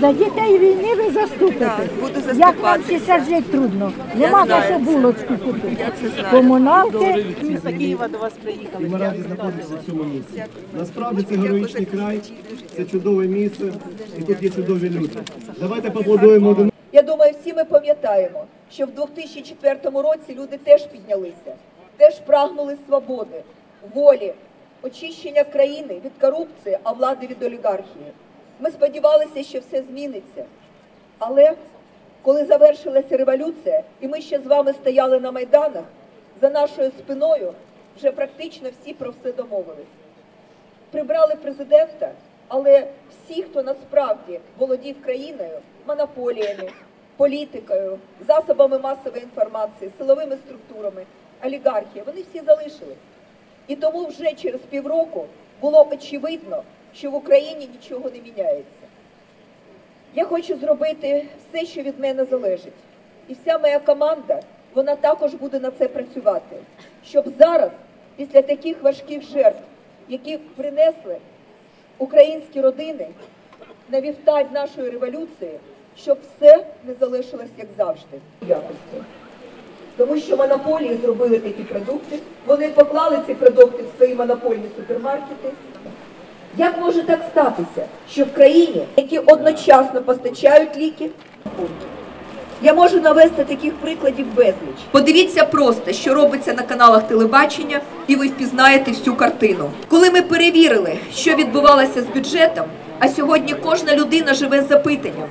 За дітей війни ви заступите. Так, буду Як нам заступатися. зараз жити трудно? Нема за знаю що це. булочку купити. Я це знаю. Комуналки. міста Києва до вас приїхали. І ми раді знаходитися в цьому місці. Насправді це героїчний край, це чудове місце, і тут є чудові люди. Давайте поаплодуємо один. Я думаю, всі ми пам'ятаємо, що в 2004 році люди теж піднялися, теж прагнули свободи, волі, очищення країни від корупції, а влади від олігархії. Ми сподівалися, що все зміниться. Але коли завершилася революція, і ми ще з вами стояли на майданах, за нашою спиною вже практично всі про все домовились прибрали президента, але всі, хто насправді володів країною, монополіями, політикою, засобами масової інформації, силовими структурами, олігархія, вони всі залишились. І тому вже через півроку було очевидно, що в Україні нічого не міняється. Я хочу зробити все, що від мене залежить. І вся моя команда, вона також буде на це працювати, щоб зараз, після таких важких жертв, які принесли українські родини на вівтар нашої революції, щоб все не залишилось як завжди. Якості. Тому що монополії зробили такі продукти, вони поклали ці продукти в свої монопольні супермаркети. Як може так статися, що в країні, які одночасно постачають ліки, я можу навести таких прикладів безліч. Подивіться просто, що робиться на каналах телебачення, і ви впізнаєте всю картину. Коли ми перевірили, що відбувалося з бюджетом, а сьогодні кожна людина живе з запитанням,